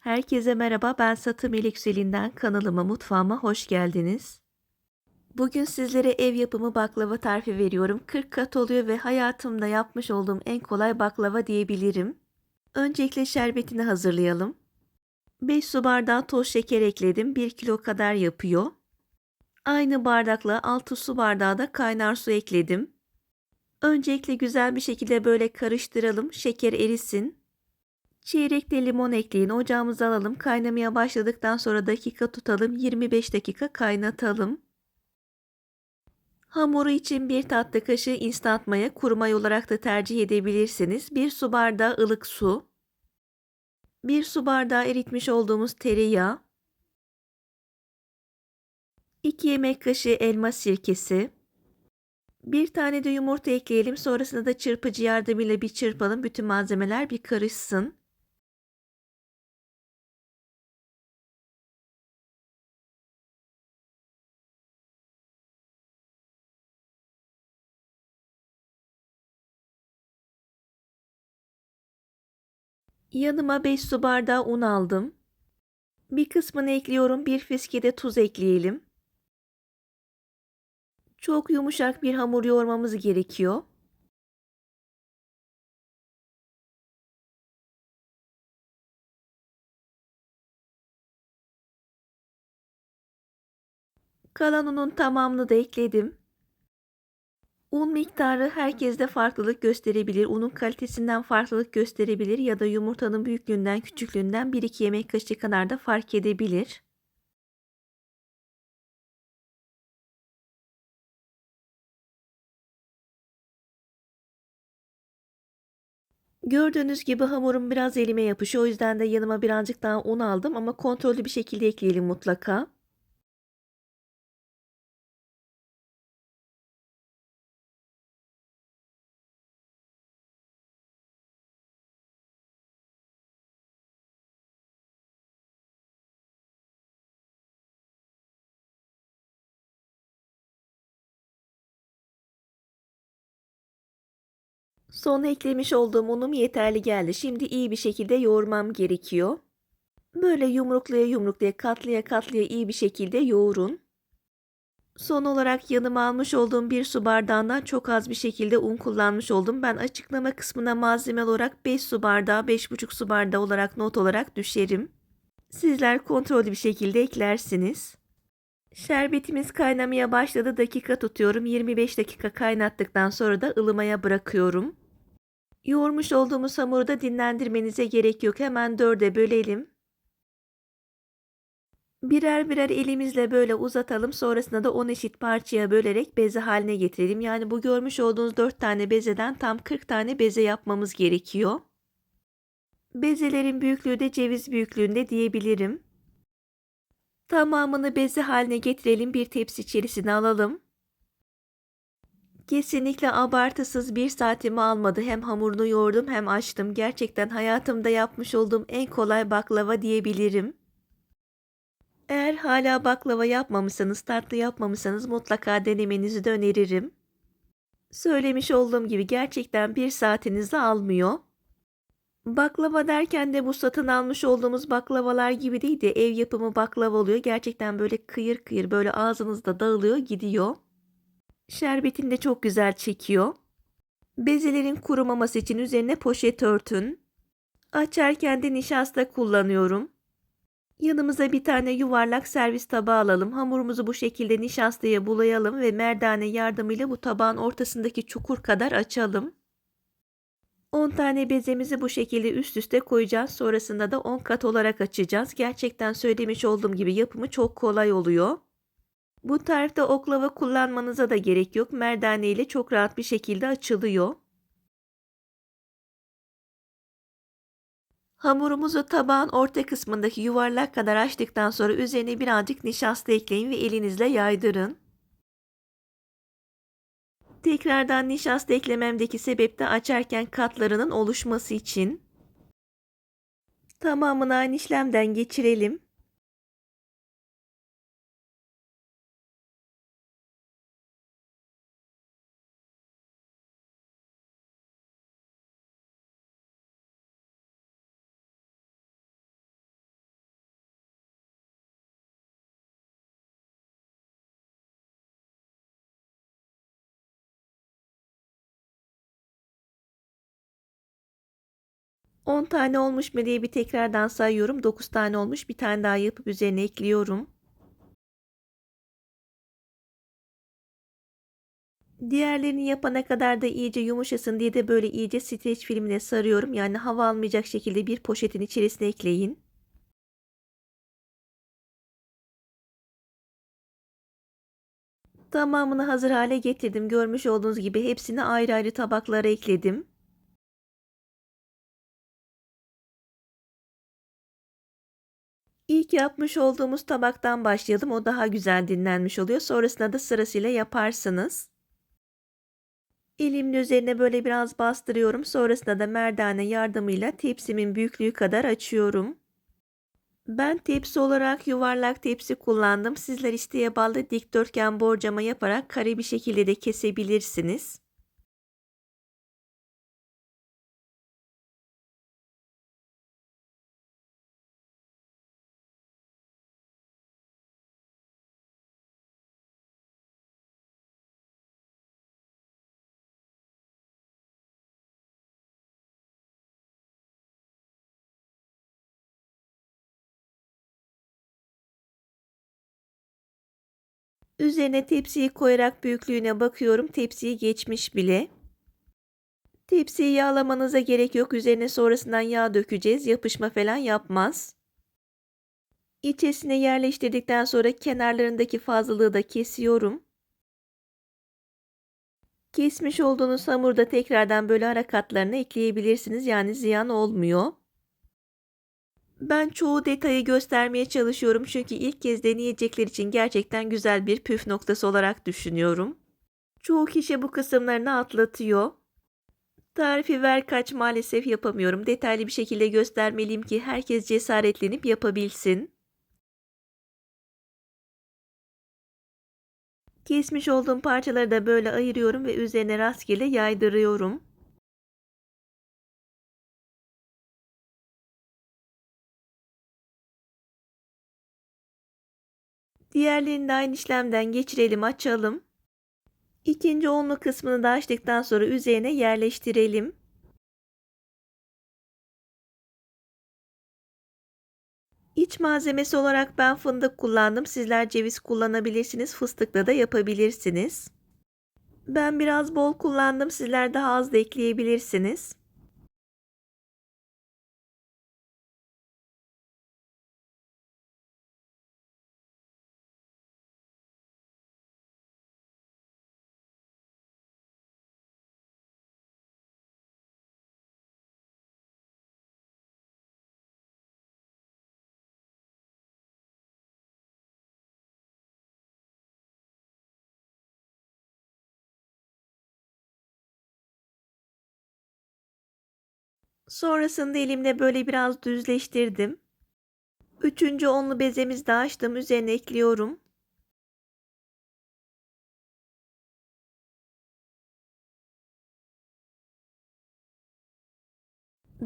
Herkese merhaba, ben Satı Melikselinden kanalıma, mutfağıma hoş geldiniz. Bugün sizlere ev yapımı baklava tarifi veriyorum. 40 kat oluyor ve hayatımda yapmış olduğum en kolay baklava diyebilirim. Öncelikle şerbetini hazırlayalım. 5 su bardağı toz şeker ekledim. 1 kilo kadar yapıyor. Aynı bardakla 6 su bardağı da kaynar su ekledim. Öncelikle güzel bir şekilde böyle karıştıralım. Şeker erisin. Çeyrek de limon ekleyin. Ocağımıza alalım. Kaynamaya başladıktan sonra dakika tutalım. 25 dakika kaynatalım. Hamuru için bir tatlı kaşığı instant maya kuru may olarak da tercih edebilirsiniz. Bir su bardağı ılık su. Bir su bardağı eritmiş olduğumuz tereyağı. 2 yemek kaşığı elma sirkesi. Bir tane de yumurta ekleyelim. Sonrasında da çırpıcı yardımıyla bir çırpalım. Bütün malzemeler bir karışsın. Yanıma 5 su bardağı un aldım. Bir kısmını ekliyorum. Bir fiske de tuz ekleyelim. Çok yumuşak bir hamur yoğurmamız gerekiyor. Kalan unun tamamını da ekledim. Un miktarı herkeste farklılık gösterebilir. Unun kalitesinden farklılık gösterebilir ya da yumurtanın büyüklüğünden küçüklüğünden 1-2 yemek kaşığı kadar da fark edebilir. Gördüğünüz gibi hamurum biraz elime yapışıyor. O yüzden de yanıma birazcık daha un aldım ama kontrollü bir şekilde ekleyelim mutlaka. Son eklemiş olduğum unum yeterli geldi. Şimdi iyi bir şekilde yoğurmam gerekiyor. Böyle yumruklaya yumruklaya katlaya katlaya iyi bir şekilde yoğurun. Son olarak yanıma almış olduğum bir su bardağından çok az bir şekilde un kullanmış oldum. Ben açıklama kısmına malzeme olarak 5 su bardağı 5,5 su bardağı olarak not olarak düşerim. Sizler kontrollü bir şekilde eklersiniz. Şerbetimiz kaynamaya başladı. Dakika tutuyorum. 25 dakika kaynattıktan sonra da ılımaya bırakıyorum. Yoğurmuş olduğumuz hamuru da dinlendirmenize gerek yok. Hemen dörde bölelim. Birer birer elimizle böyle uzatalım. Sonrasında da 10 eşit parçaya bölerek beze haline getirelim. Yani bu görmüş olduğunuz 4 tane bezeden tam 40 tane beze yapmamız gerekiyor. Bezelerin büyüklüğü de ceviz büyüklüğünde diyebilirim. Tamamını beze haline getirelim. Bir tepsi içerisine alalım. Kesinlikle abartısız bir saatimi almadı. Hem hamurunu yoğurdum hem açtım. Gerçekten hayatımda yapmış olduğum en kolay baklava diyebilirim. Eğer hala baklava yapmamışsanız, tatlı yapmamışsanız mutlaka denemenizi de öneririm. Söylemiş olduğum gibi gerçekten bir saatinizi almıyor. Baklava derken de bu satın almış olduğumuz baklavalar gibi değil de ev yapımı baklava oluyor. Gerçekten böyle kıyır kıyır böyle ağzınızda dağılıyor gidiyor. Şerbetini de çok güzel çekiyor. Bezelerin kurumaması için üzerine poşet örtün. Açarken de nişasta kullanıyorum. Yanımıza bir tane yuvarlak servis tabağı alalım. Hamurumuzu bu şekilde nişastaya bulayalım ve merdane yardımıyla bu tabağın ortasındaki çukur kadar açalım. 10 tane bezemizi bu şekilde üst üste koyacağız. Sonrasında da 10 kat olarak açacağız. Gerçekten söylemiş olduğum gibi yapımı çok kolay oluyor. Bu tarifte oklava kullanmanıza da gerek yok. Merdane ile çok rahat bir şekilde açılıyor. Hamurumuzu tabağın orta kısmındaki yuvarlak kadar açtıktan sonra üzerine birazcık nişasta ekleyin ve elinizle yaydırın. Tekrardan nişasta eklememdeki sebep de açarken katlarının oluşması için. Tamamını aynı işlemden geçirelim. 10 tane olmuş mu diye bir tekrardan sayıyorum. 9 tane olmuş. Bir tane daha yapıp üzerine ekliyorum. Diğerlerini yapana kadar da iyice yumuşasın diye de böyle iyice streç filmine sarıyorum. Yani hava almayacak şekilde bir poşetin içerisine ekleyin. Tamamını hazır hale getirdim. Görmüş olduğunuz gibi hepsini ayrı ayrı tabaklara ekledim. İlk yapmış olduğumuz tabaktan başlayalım. O daha güzel dinlenmiş oluyor. Sonrasında da sırasıyla yaparsınız. Elimin üzerine böyle biraz bastırıyorum. Sonrasında da merdane yardımıyla tepsimin büyüklüğü kadar açıyorum. Ben tepsi olarak yuvarlak tepsi kullandım. Sizler isteğe bağlı dikdörtgen borcama yaparak kare bir şekilde de kesebilirsiniz. Üzerine tepsiyi koyarak büyüklüğüne bakıyorum. Tepsiyi geçmiş bile. Tepsiyi yağlamanıza gerek yok. Üzerine sonrasından yağ dökeceğiz. Yapışma falan yapmaz. İçerisine yerleştirdikten sonra kenarlarındaki fazlalığı da kesiyorum. Kesmiş olduğunuz hamurda tekrardan böyle ara katlarına ekleyebilirsiniz. Yani ziyan olmuyor. Ben çoğu detayı göstermeye çalışıyorum çünkü ilk kez deneyecekler için gerçekten güzel bir püf noktası olarak düşünüyorum. Çoğu kişi bu kısımlarını atlatıyor. Tarifi ver kaç maalesef yapamıyorum. Detaylı bir şekilde göstermeliyim ki herkes cesaretlenip yapabilsin. Kesmiş olduğum parçaları da böyle ayırıyorum ve üzerine rastgele yaydırıyorum. Diğerlerini de aynı işlemden geçirelim, açalım. İkinci onlu kısmını da açtıktan sonra üzerine yerleştirelim. İç malzemesi olarak ben fındık kullandım. Sizler ceviz kullanabilirsiniz. Fıstıkla da yapabilirsiniz. Ben biraz bol kullandım. Sizler daha az da ekleyebilirsiniz. Sonrasında elimle böyle biraz düzleştirdim. Üçüncü onlu bezemizi de açtım. Üzerine ekliyorum.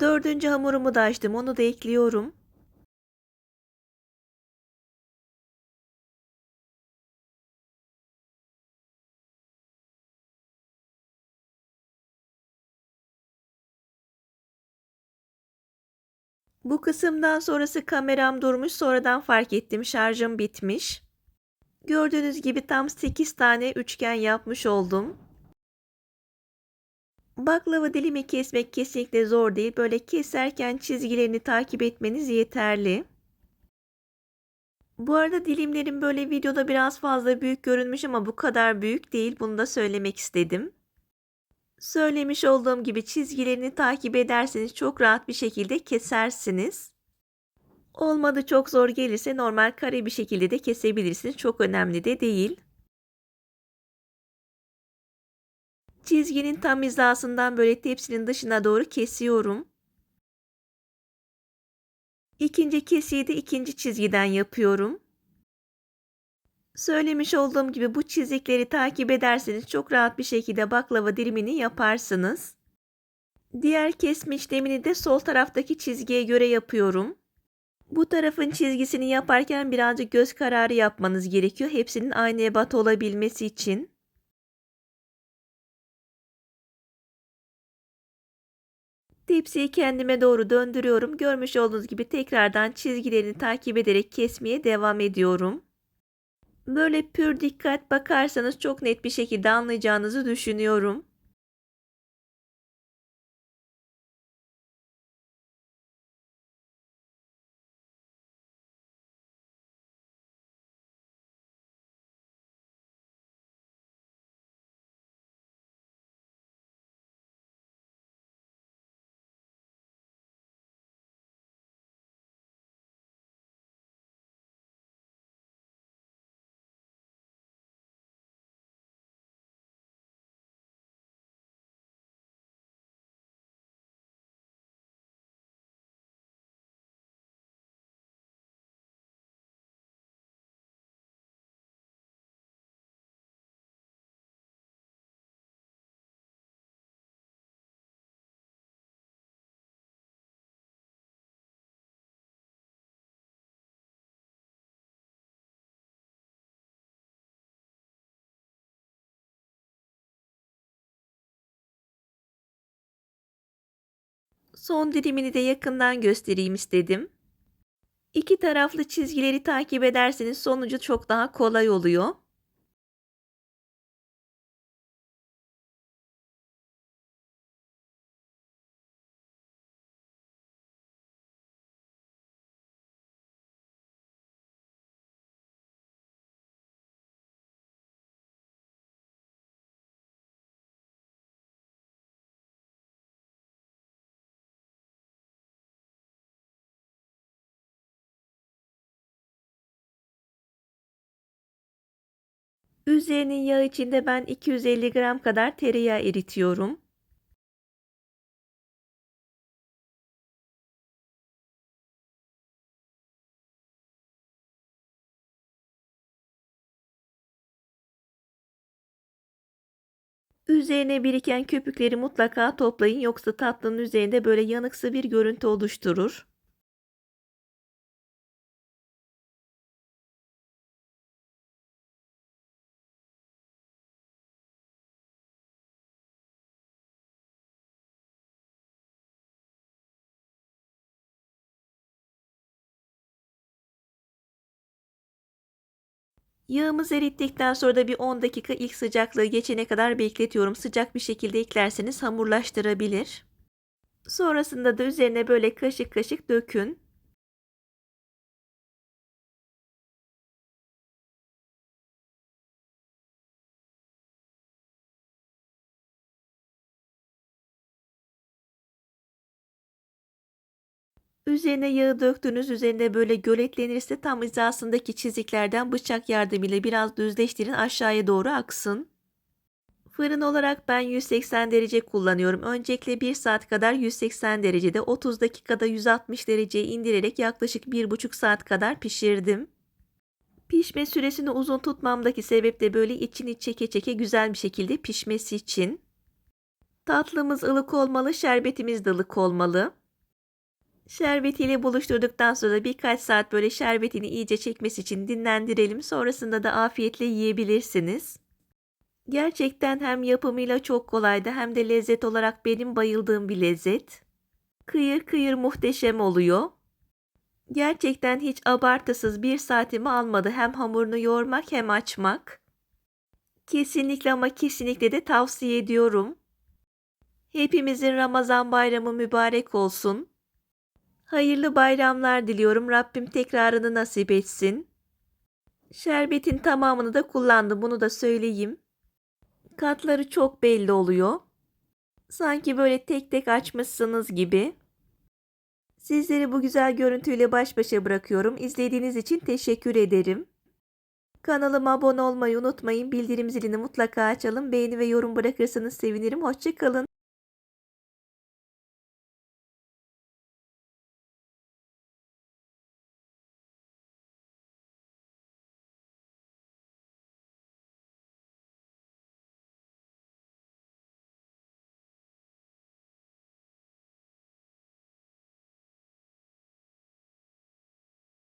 Dördüncü hamurumu da açtım. Onu da ekliyorum. Bu kısımdan sonrası kameram durmuş. Sonradan fark ettim. Şarjım bitmiş. Gördüğünüz gibi tam 8 tane üçgen yapmış oldum. Baklava dilimi kesmek kesinlikle zor değil. Böyle keserken çizgilerini takip etmeniz yeterli. Bu arada dilimlerim böyle videoda biraz fazla büyük görünmüş ama bu kadar büyük değil. Bunu da söylemek istedim. Söylemiş olduğum gibi çizgilerini takip ederseniz çok rahat bir şekilde kesersiniz. Olmadı çok zor gelirse normal kare bir şekilde de kesebilirsiniz. Çok önemli de değil. Çizginin tam hizasından böyle tepsinin dışına doğru kesiyorum. İkinci kesiyi de ikinci çizgiden yapıyorum. Söylemiş olduğum gibi bu çizikleri takip ederseniz çok rahat bir şekilde baklava dilimini yaparsınız. Diğer kesme işlemini de sol taraftaki çizgiye göre yapıyorum. Bu tarafın çizgisini yaparken birazcık göz kararı yapmanız gerekiyor. Hepsinin aynı ebat olabilmesi için. Tepsiyi kendime doğru döndürüyorum. Görmüş olduğunuz gibi tekrardan çizgilerini takip ederek kesmeye devam ediyorum. Böyle pür dikkat bakarsanız çok net bir şekilde anlayacağınızı düşünüyorum. Son dilimini de yakından göstereyim istedim. İki taraflı çizgileri takip ederseniz sonucu çok daha kolay oluyor. Üzerinin yağı içinde ben 250 gram kadar tereyağı eritiyorum. Üzerine biriken köpükleri mutlaka toplayın yoksa tatlının üzerinde böyle yanıksı bir görüntü oluşturur. Yağımız erittikten sonra da bir 10 dakika ilk sıcaklığı geçene kadar bekletiyorum. Sıcak bir şekilde eklerseniz hamurlaştırabilir. Sonrasında da üzerine böyle kaşık kaşık dökün. Üzerine yağı döktüğünüz üzerinde böyle göletlenirse tam hizasındaki çiziklerden bıçak yardımıyla biraz düzleştirin aşağıya doğru aksın. Fırın olarak ben 180 derece kullanıyorum. Öncelikle 1 saat kadar 180 derecede 30 dakikada 160 dereceye indirerek yaklaşık 1,5 saat kadar pişirdim. Pişme süresini uzun tutmamdaki sebep de böyle içini çeke çeke güzel bir şekilde pişmesi için. Tatlımız ılık olmalı, şerbetimiz de ılık olmalı. Şerbetiyle buluşturduktan sonra birkaç saat böyle şerbetini iyice çekmesi için dinlendirelim. Sonrasında da afiyetle yiyebilirsiniz. Gerçekten hem yapımıyla çok kolaydı hem de lezzet olarak benim bayıldığım bir lezzet. Kıyır kıyır muhteşem oluyor. Gerçekten hiç abartısız bir saatimi almadı hem hamurunu yoğurmak hem açmak. Kesinlikle ama kesinlikle de tavsiye ediyorum. Hepimizin Ramazan bayramı mübarek olsun. Hayırlı bayramlar diliyorum. Rabbim tekrarını nasip etsin. Şerbetin tamamını da kullandım. Bunu da söyleyeyim. Katları çok belli oluyor. Sanki böyle tek tek açmışsınız gibi. Sizleri bu güzel görüntüyle baş başa bırakıyorum. İzlediğiniz için teşekkür ederim. Kanalıma abone olmayı unutmayın. Bildirim zilini mutlaka açalım. Beğeni ve yorum bırakırsanız sevinirim. Hoşçakalın.